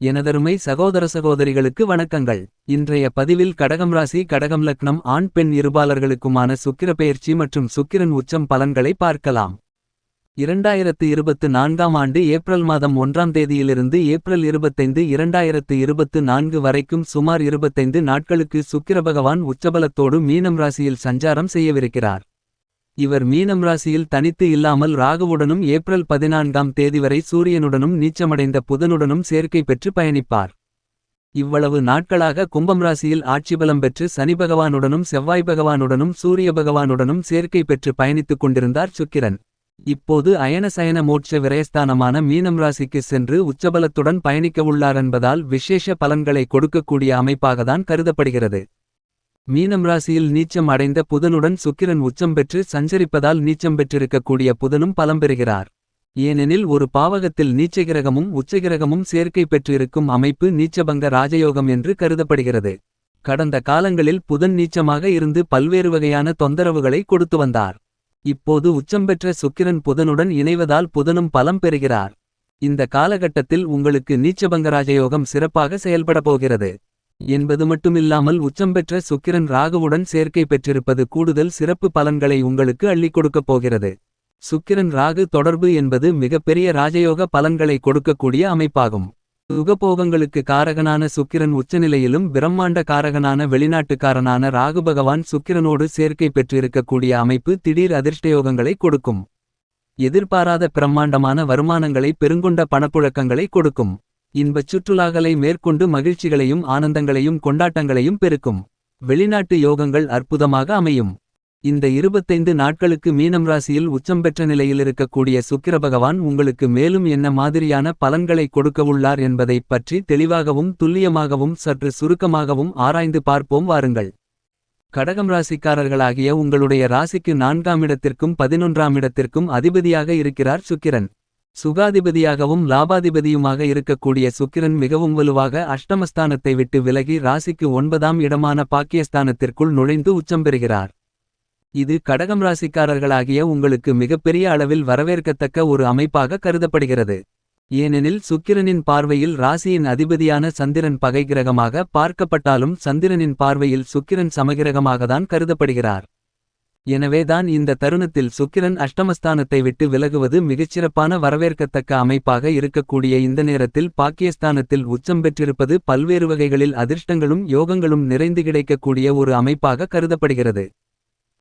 எனதருமை சகோதர சகோதரிகளுக்கு வணக்கங்கள். இன்றைய பதிவில் கடகம் ராசி கடகம் லக்னம் ஆண் பெண் இருபாலர்களுக்குமான சுக்கிர பெயர்ச்சி மற்றும் சுக்கிரன் உச்சம் பலன்களை பார்க்கலாம். இரண்டாயிரத்து இருபத்து நான்காம் ஆண்டு ஏப்ரல் மாதம் ஒன்றாம் தேதியிலிருந்து ஏப்ரல் இருபத்தைந்து இரண்டாயிரத்து இருபத்து நான்கு வரைக்கும் சுமார் இருபத்தைந்து நாட்களுக்கு சுக்கிர பகவான் உச்சபலத்தோடு மீனம் ராசியில் சஞ்சாரம் செய்யவிருக்கிறார். இவர் மீனம் ராசியில் தனித்து இல்லாமல் ராகுவுடனும் ஏப்ரல் பதினான்காம் தேதி வரை சூரியனுடனும் நீச்சமடைந்த புதனுடனும் சேர்க்கை பெற்று பயணிப்பார். இவ்வளவு நாட்களாக கும்பம் ராசியில் ஆட்சிபலம் பெற்று சனி பகவானுடனும் செவ்வாய் பகவானுடனும் சூரிய பகவானுடனும் சேர்க்கை பெற்று பயணித்துக் கொண்டிருந்தார் சுக்கிரன். இப்போது அயன சயன மோட்ச விரயஸ்தானமான மீனம் ராசிக்கு சென்று உச்சபலத்துடன் பயணிக்கவுள்ளார் என்பதால் விசேஷ பலன்களை கொடுக்கக்கூடிய அமைப்பாகத்தான் கருதப்படுகிறது. மீனம் ராசியில் நீச்சம் அடைந்த புதனுடன் சுக்கிரன் உச்சம் பெற்று சஞ்சரிப்பதால் நீச்சம் பெற்றிருக்கக்கூடிய புதனும் பலம் பெறுகிறார். ஏனெனில் ஒரு பாவகத்தில் நீச்சகிரகமும் உச்சகிரகமும் சேர்க்கை பெற்றிருக்கும் அமைப்பு நீச்சபங்க ராஜயோகம் என்று கருதப்படுகிறது. கடந்த காலங்களில் புதன் நீச்சமாக இருந்து பல்வேறு வகையான தொந்தரவுகளை கொடுத்து வந்தார். இப்போது உச்சம் பெற்ற சுக்கிரன் புதனுடன் இணைவதால் புதனும் பலம் பெறுகிறார். இந்த காலகட்டத்தில் உங்களுக்கு நீச்சபங்க ராஜயோகம் சிறப்பாக செயல்பட போகிறது. என்பது மட்டுமில்லாமல் உச்சம் பெற்ற சுக்கிரன் ராகுவுடன் சேர்க்கை பெற்றிருப்பது கூடுதல் சிறப்பு பலன்களை உங்களுக்கு அள்ளிக் கொடுக்கப் போகிறது. சுக்கிரன் ராகு தொடர்பு என்பது மிகப்பெரிய ராஜயோக பலன்களை கொடுக்கக்கூடிய அமைப்பாகும். சுகபோகங்களுக்கு காரகனான சுக்கிரன் உச்சநிலையிலும் பிரம்மாண்ட காரகனான வெளிநாட்டுக்காரனான ராகு பகவான் சுக்கிரனோடு சேர்க்கை பெற்றிருக்கக்கூடிய அமைப்பு திடீர் அதிர்ஷ்டயோகங்களை கொடுக்கும். எதிர்பாராத பிரம்மாண்டமான வருமானங்களை பெருங்கொண்ட பணப்புழக்கங்களை கொடுக்கும். இன்பச் சுற்றுலாக்களை மேற்கொண்டு மகிழ்ச்சிகளையும் ஆனந்தங்களையும் கொண்டாட்டங்களையும் பெருக்கும். வெளிநாட்டு யோகங்கள் அற்புதமாக அமையும். இந்த இருபத்தைந்து நாட்களுக்கு மீனம் ராசியில் உச்சம் பெற்ற நிலையில் இருக்கக்கூடிய சுக்கிர பகவான் உங்களுக்கு மேலும் என்ன மாதிரியான பலன்களை கொடுக்கவுள்ளார் என்பதைப் பற்றி தெளிவாகவும் துல்லியமாகவும் சற்று சுருக்கமாகவும் ஆராய்ந்து பார்ப்போம் வாருங்கள். கடகம் ராசிக்காரர்களாகிய உங்களுடைய ராசிக்கு நான்காம் இடத்திற்கும் பதினொன்றாம் இடத்திற்கும் அதிபதியாக இருக்கிறார் சுக்கிரன். சுகாதிபதியாகவும் லாபாதிபதியுமாக இருக்கக்கூடிய சுக்கிரன் மிகவும் வலுவாக அஷ்டமஸ்தானத்தை விட்டு விலகி ராசிக்கு ஒன்பதாம் இடமான பாக்கியஸ்தானத்திற்குள் நுழைந்து உச்சம் பெறுகிறார். இது கடகம் ராசிக்காரர்களாகிய உங்களுக்கு மிகப்பெரிய அளவில் வரவேற்கத்தக்க ஒரு அமைப்பாக கருதப்படுகிறது. ஏனெனில் சுக்கிரனின் பார்வையில் ராசியின் அதிபதியான சந்திரன் பகை கிரகமாக பார்க்கப்பட்டாலும் சந்திரனின் பார்வையில் சுக்கிரன் சமகிரகமாகத்தான் கருதப்படுகிறார். எனவேதான் இந்த தருணத்தில் சுக்கிரன் அஷ்டமஸ்தானத்தை விட்டு விலகுவது மிகச்சிறப்பான வரவேற்கத்தக்க அமைப்பாக இருக்கக்கூடிய இந்த நேரத்தில் பாக்கியஸ்தானத்தில் உச்சம் பெற்றிருப்பது பல்வேறு வகைகளில் அதிர்ஷ்டங்களும் யோகங்களும் நிறைந்து கிடைக்கக்கூடிய ஒரு அமைப்பாக கருதப்படுகிறது.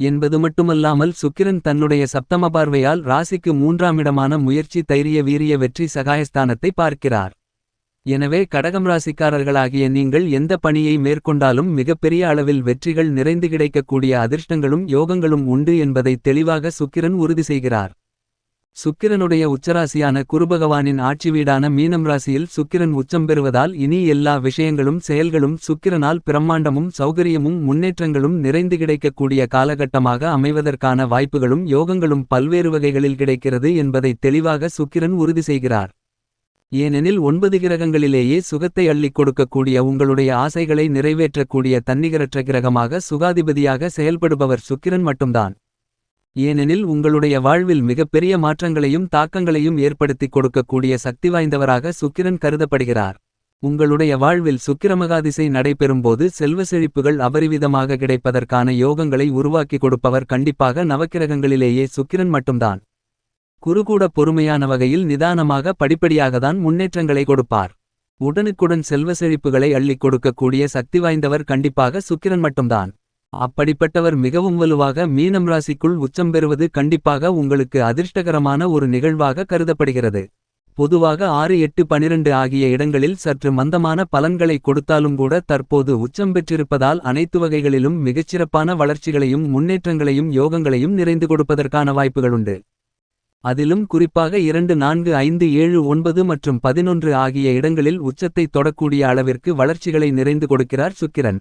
என்பது மட்டுமல்லாமல் சுக்கிரன் தன்னுடைய சப்தம பார்வையால் ராசிக்கு மூன்றாம் இடமான முயற்சி தைரிய வீரிய வெற்றி சகாயஸ்தானத்தை பார்க்கிறார். எனவே கடகம் ராசிக்காரர்களாகிய நீங்கள் எந்த பணியை மேற்கொண்டாலும் மிகப்பெரிய அளவில் வெற்றிகள் நிறைந்து கிடைக்கக்கூடிய அதிர்ஷ்டங்களும் யோகங்களும் உண்டு என்பதை தெளிவாக சுக்கிரன் உறுதி செய்கிறார். சுக்கிரனுடைய உச்சராசியான குருபகவானின் ஆட்சி வீடான மீனம் ராசியில் சுக்கிரன் உச்சம் பெறுவதால் இனி எல்லா விஷயங்களும் செயல்களும் சுக்கிரனால் பிரம்மாண்டமும் சௌகரியமும் முன்னேற்றங்களும் நிறைந்து கிடைக்கக்கூடிய காலகட்டமாக அமைவதற்கான வாய்ப்புகளும் யோகங்களும் பல்வேறு வகைகளில் கிடைக்கிறது என்பதை தெளிவாக சுக்கிரன் உறுதி செய்கிறார். ஏனெனில் ஒன்பது கிரகங்களிலேயே சுகத்தை அள்ளிக் கொடுக்கக்கூடிய உங்களுடைய ஆசைகளை நிறைவேற்றக்கூடிய தன்னிகரற்ற கிரகமாக சுகாதிபதியாக செயல்படுபவர் சுக்கிரன் மட்டும்தான். ஏனெனில் உங்களுடைய வாழ்வில் மிகப்பெரிய மாற்றங்களையும் தாக்கங்களையும் ஏற்படுத்திக் கொடுக்கக்கூடிய சக்தி வாய்ந்தவராக சுக்கிரன் கருதப்படுகிறார். உங்களுடைய வாழ்வில் சுக்கிரமகாதிசை நடைபெறும்போது செல்வ செழிப்புகள் அபரிவிதமாக கிடைப்பதற்கான யோகங்களை உருவாக்கி கொடுப்பவர் கண்டிப்பாக நவக்கிரகங்களிலேயே சுக்கிரன் மட்டும்தான். குருகூட பொறுமையான வகையில் நிதானமாக படிப்படியாகத்தான் முன்னேற்றங்களை கொடுப்பார். உடனுக்குடன் செல்வ செழிப்புகளை அள்ளிக் கொடுக்கக்கூடிய சக்தி வாய்ந்தவர் கண்டிப்பாக சுக்கிரன் மட்டும்தான். அப்படிப்பட்டவர் மிகவும் வலுவாக மீனம் ராசிக்குள் உச்சம் பெறுவது கண்டிப்பாக உங்களுக்கு அதிர்ஷ்டகரமான ஒரு நிகழ்வாக கருதப்படுகிறது. பொதுவாக ஆறு எட்டு பனிரெண்டு ஆகிய இடங்களில் சற்று மந்தமான பலன்களை கொடுத்தாலும் கூட தற்போது உச்சம் பெற்றிருப்பதால் அனைத்து வகைகளிலும் மிகச்சிறப்பான வளர்ச்சிகளையும் முன்னேற்றங்களையும் யோகங்களையும் நிறைந்து கொடுப்பதற்கான வாய்ப்புகளுண்டு அதிலும் குறிப்பாக இரண்டு நான்கு ஐந்து ஏழு ஒன்பது மற்றும் பதினொன்று ஆகிய இடங்களில் உச்சத்தை தொடக்கூடிய அளவிற்கு வளர்ச்சிகளை நிறைந்து கொடுக்கிறார் சுக்கிரன்.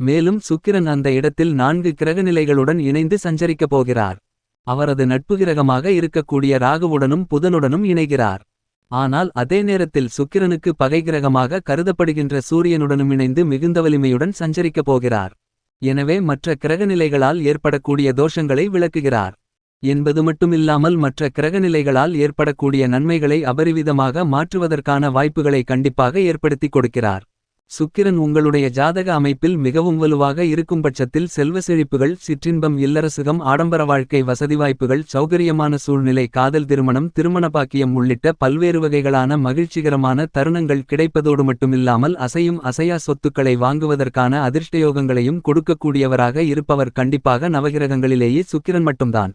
மேலும் சுக்கிரன் அந்த இடத்தில் நான்கு கிரகநிலைகளுடன் இணைந்து சஞ்சரிக்கப் போகிறார். அவரது நட்பு கிரகமாக இருக்கக்கூடிய ராகுவுடனும் புதனுடனும் இணைகிறார். ஆனால் அதே நேரத்தில் சுக்கிரனுக்கு பகை கிரகமாக கருதப்படுகின்ற சூரியனுடனும் இணைந்து மிகுந்த வலிமையுடன் சஞ்சரிக்கப் போகிறார். எனவே மற்ற கிரகநிலைகளால் ஏற்படக்கூடிய தோஷங்களை விளக்குகிறார். என்பது மட்டுமில்லாமல் மற்ற கிரகநிலைகளால் ஏற்படக்கூடிய நன்மைகளை அபரிவிதமாக மாற்றுவதற்கான வாய்ப்புகளை கண்டிப்பாக ஏற்படுத்திக் கொடுக்கிறார். சுக்கிரன் உங்களுடைய ஜாதக அமைப்பில் மிகவும் வலுவாக இருக்கும் பட்சத்தில் செல்வ செழிப்புகள் சிற்றின்பம் இல்லரசுகம் ஆடம்பர வாழ்க்கை வசதி வாய்ப்புகள் சௌகரியமான சூழ்நிலை காதல் திருமணம் திருமண பாக்கியம் உள்ளிட்ட பல்வேறு வகைகளான மகிழ்ச்சிகரமான தருணங்கள் கிடைப்பதோடு மட்டுமில்லாமல் அசையும் அசையா சொத்துக்களை வாங்குவதற்கான அதிர்ஷ்டயோகங்களையும் கொடுக்கக்கூடியவராக இருப்பவர் கண்டிப்பாக நவகிரகங்களிலேயே சுக்கிரன் மட்டும்தான்.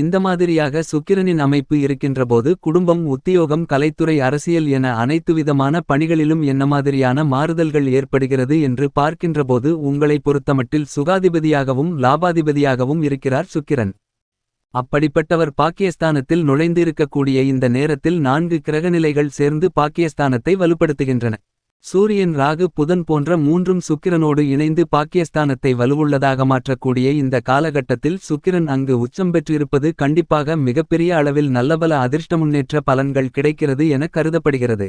இந்த மாதிரியாக சுக்கிரனின் அமைப்பு இருக்கின்றபோது குடும்பம் உத்தியோகம் கலைத்துறை அரசியல் என அனைத்து விதமான பணிகளிலும் என்ன மாதிரியான மாறுதல்கள் ஏற்படுகிறது என்று பார்க்கின்றபோது உங்களை பொறுத்தமட்டில் சுகாதிபதியாகவும் லாபாதிபதியாகவும் இருக்கிறார் சுக்கிரன். அப்படிப்பட்டவர் பாக்கியஸ்தானத்தில் நுழைந்திருக்கக்கூடிய இந்த நேரத்தில் நான்கு கிரகநிலைகள் சேர்ந்து பாக்கியஸ்தானத்தை வலுப்படுத்துகின்றன. சூரியன் ராகு புதன் போன்ற மூன்றும் சுக்கிரனோடு இணைந்து பாக்கியஸ்தானத்தை வலுவுள்ளதாக மாற்றக்கூடிய இந்த காலகட்டத்தில் சுக்கிரன் அங்கு உச்சம் பெற்றிருப்பது கண்டிப்பாக மிகப்பெரிய அளவில் நல்லபல அதிர்ஷ்ட முன்னேற்ற பலன்கள் கிடைக்கிறது என கருதப்படுகிறது.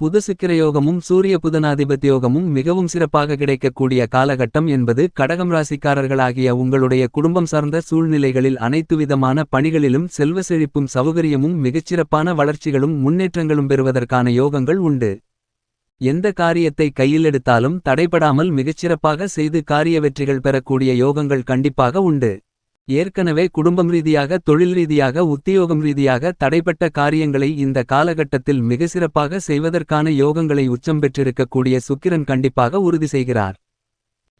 புத சுக்கிரயோகமும் சூரிய புதனாதிபத்தியோகமும் மிகவும் சிறப்பாக கிடைக்கக்கூடிய காலகட்டம் என்பது கடகம் ராசிக்காரர்களாகிய உங்களுடைய குடும்பம் சார்ந்த சூழ்நிலைகளில் அனைத்து விதமான பணிகளிலும் செல்வ செழிப்பும் சௌகரியமும் மிகச்சிறப்பான வளர்ச்சிகளும் முன்னேற்றங்களும் பெறுவதற்கான யோகங்கள் உண்டு. எந்த காரியத்தை கையில் எடுத்தாலும் தடைபடாமல் மிகச்சிறப்பாக செய்து காரிய வெற்றிகள் பெறக்கூடிய யோகங்கள் கண்டிப்பாக உண்டு. ஏற்கனவே குடும்பம் ரீதியாக தொழில் ரீதியாக உத்தியோகம் ரீதியாக தடைப்பட்ட காரியங்களை இந்த காலகட்டத்தில் மிக சிறப்பாக செய்வதற்கான யோகங்களை உச்சம் பெற்றிருக்கக்கூடிய சுக்கிரன் கண்டிப்பாக உறுதி செய்கிறார்.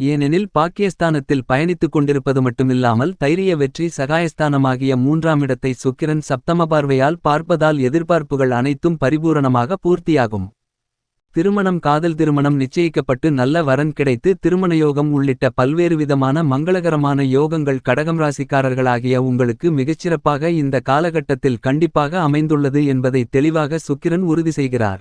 ஏனெனில் பாக்கியஸ்தானத்தில் பயணித்துக் கொண்டிருப்பது மட்டுமில்லாமல் தைரிய வெற்றி சகாயஸ்தானமாகிய மூன்றாம் இடத்தை சுக்கிரன் சப்தம பார்வையால் பார்ப்பதால் எதிர்பார்ப்புகள் அனைத்தும் பரிபூரணமாக பூர்த்தியாகும். திருமணம் காதல் திருமணம் நிச்சயிக்கப்பட்டு நல்ல வரன் கிடைத்து திருமணயோகம் உள்ளிட்ட பல்வேறு விதமான மங்களகரமான யோகங்கள் கடகம் ராசிக்காரர்களாகிய உங்களுக்கு மிகச்சிறப்பாக இந்த காலகட்டத்தில் கண்டிப்பாக அமைந்துள்ளது என்பதை தெளிவாக சுக்கிரன் உறுதி செய்கிறார்.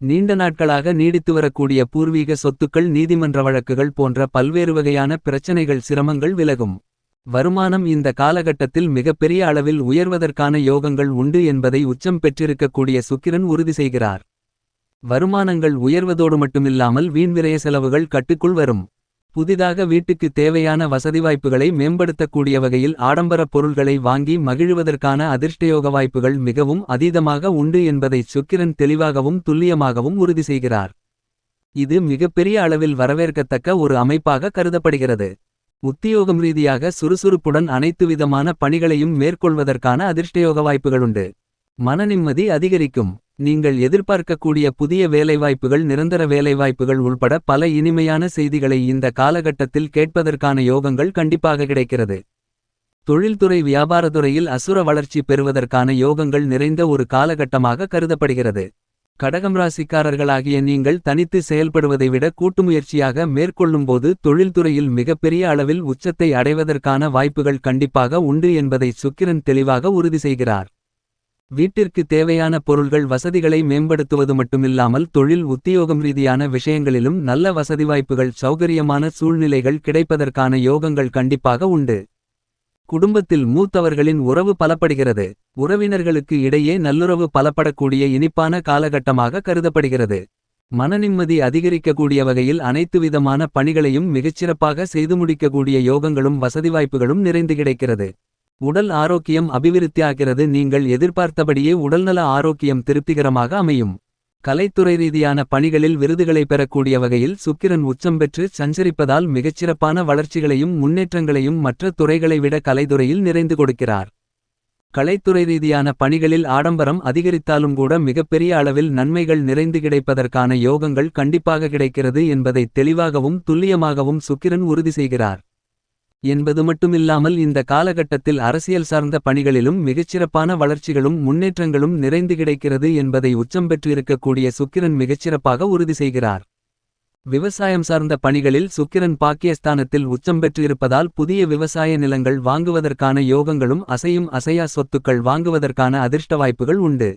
நீண்ட நாட்களாக நீடித்து வரக்கூடிய பூர்வீக சொத்துக்கள் நீதிமன்ற வழக்குகள் போன்ற பல்வேறு வகையான பிரச்சனைகள் சிரமங்கள் விலகும். வருமானம் இந்த காலகட்டத்தில் மிகப்பெரிய அளவில் உயர்வதற்கான யோகங்கள் உண்டு என்பதை உச்சம் பெற்றிருக்கக்கூடிய சுக்கிரன் உறுதி செய்கிறார். வருமானங்கள் உயர்வதோடு மட்டுமில்லாமல் வீண்விரய செலவுகள் கட்டுக்குள் வரும். புதிதாக வீட்டுக்கு தேவையான வசதி வாய்ப்புகளை மேம்படுத்தக்கூடிய வகையில் ஆடம்பரப் பொருள்களை வாங்கி மகிழ்வதற்கான அதிர்ஷ்டயோக வாய்ப்புகள் மிகவும் அதீதமாக உண்டு என்பதை சுக்கிரன் தெளிவாகவும் துல்லியமாகவும் உறுதி செய்கிறார். இது மிகப்பெரிய அளவில் வரவேற்கத்தக்க ஒரு அமைப்பாக கருதப்படுகிறது. உத்தியோகம் ரீதியாக சுறுசுறுப்புடன் அனைத்து விதமான பணிகளையும் மேற்கொள்வதற்கான அதிர்ஷ்டயோக வாய்ப்புகளுண்டு மனநிம்மதி அதிகரிக்கும். நீங்கள் எதிர்பார்க்கக்கூடிய புதிய வேலைவாய்ப்புகள் நிரந்தர வேலைவாய்ப்புகள் உள்பட பல இனிமையான செய்திகளை இந்த காலகட்டத்தில் கேட்பதற்கான யோகங்கள் கண்டிப்பாக கிடைக்கிறது. தொழில்துறை வியாபாரத்துறையில் அசுர வளர்ச்சி பெறுவதற்கான யோகங்கள் நிறைந்த ஒரு காலகட்டமாக கருதப்படுகிறது. கடகம் ராசிக்காரர்களாகிய நீங்கள் தனித்து செயல்படுவதை விட கூட்டுமுயற்சியாக மேற்கொள்ளும்போது தொழில்துறையில் மிகப்பெரிய அளவில் உச்சத்தை அடைவதற்கான வாய்ப்புகள் கண்டிப்பாக உண்டு என்பதை சுக்கிரன் தெளிவாக உறுதி செய்கிறார். வீட்டிற்கு தேவையான பொருள்கள் வசதிகளை மேம்படுத்துவது மட்டுமில்லாமல் தொழில் உத்தியோகம் ரீதியான விஷயங்களிலும் நல்ல வசதி வாய்ப்புகள் சௌகரியமான சூழ்நிலைகள் கிடைப்பதற்கான யோகங்கள் கண்டிப்பாக உண்டு. குடும்பத்தில் மூத்தவர்களின் உறவு பலப்படுகிறது. உறவினர்களுக்கு இடையே நல்லுறவு பலப்படக்கூடிய இனிப்பான காலகட்டமாக கருதப்படுகிறது. மனநிம்மதி அதிகரிக்கக்கூடிய வகையில் அனைத்து விதமான பணிகளையும் மிகச்சிறப்பாக செய்து முடிக்கக்கூடிய யோகங்களும் வசதி வாய்ப்புகளும் நிறைந்து கிடைக்கிறது. உடல் ஆரோக்கியம் அபிவிருத்தியாகிறது. நீங்கள் எதிர்பார்த்தபடியே உடல்நல ஆரோக்கியம் திருப்திகரமாக அமையும். கலைத்துறை ரீதியான பணிகளில் விருதுகளை பெறக்கூடிய வகையில் சுக்கிரன் உச்சம் பெற்று சஞ்சரிப்பதால் மிகச்சிறப்பான வளர்ச்சிகளையும் முன்னேற்றங்களையும் மற்ற துறைகளை விட கலைத்துறையில் நிறைந்து கொடுக்கிறார். கலைத்துறை ரீதியான பணிகளில் ஆடம்பரம் அதிகரித்தாலும் கூட மிகப்பெரிய அளவில் நன்மைகள் நிறைந்து கிடைப்பதற்கான யோகங்கள் கண்டிப்பாக கிடைக்கிறது என்பதை தெளிவாகவும் துல்லியமாகவும் சுக்கிரன் உறுதி செய்கிறார். என்பது மட்டுமில்லாமல் இந்த காலகட்டத்தில் அரசியல் சார்ந்த பணிகளிலும் மிகச்சிறப்பான வளர்ச்சிகளும் முன்னேற்றங்களும் நிறைந்து கிடைக்கிறது என்பதை உச்சம் பெற்றிருக்கக்கூடிய சுக்கிரன் மிகச்சிறப்பாக உறுதி செய்கிறார். விவசாயம் சார்ந்த பணிகளில் சுக்கிரன் பாக்கியஸ்தானத்தில் உச்சம் பெற்றிருப்பதால் புதிய விவசாய நிலங்கள் வாங்குவதற்கான யோகங்களும் அசையும் அசையா சொத்துக்கள் வாங்குவதற்கான அதிர்ஷ்ட வாய்ப்புகள் உண்டு.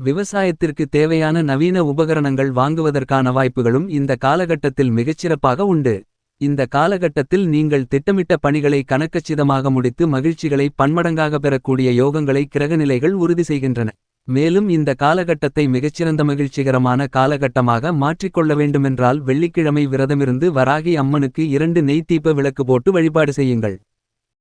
விவசாயத்திற்கு தேவையான நவீன உபகரணங்கள் வாங்குவதற்கான வாய்ப்புகளும் இந்த காலகட்டத்தில் மிகச்சிறப்பாக உண்டு. இந்த காலகட்டத்தில் நீங்கள் திட்டமிட்ட பணிகளை கணக்கச்சிதமாக முடித்து மகிழ்ச்சிகளை பன்மடங்காக பெறக்கூடிய யோகங்களை கிரகநிலைகள் உறுதி செய்கின்றன. மேலும் இந்த காலகட்டத்தை மிகச்சிறந்த மகிழ்ச்சிகரமான காலகட்டமாக மாற்றிக்கொள்ள வேண்டுமென்றால் வெள்ளிக்கிழமை விரதமிருந்து வராகி அம்மனுக்கு இரண்டு நெய் விளக்கு போட்டு வழிபாடு செய்யுங்கள்.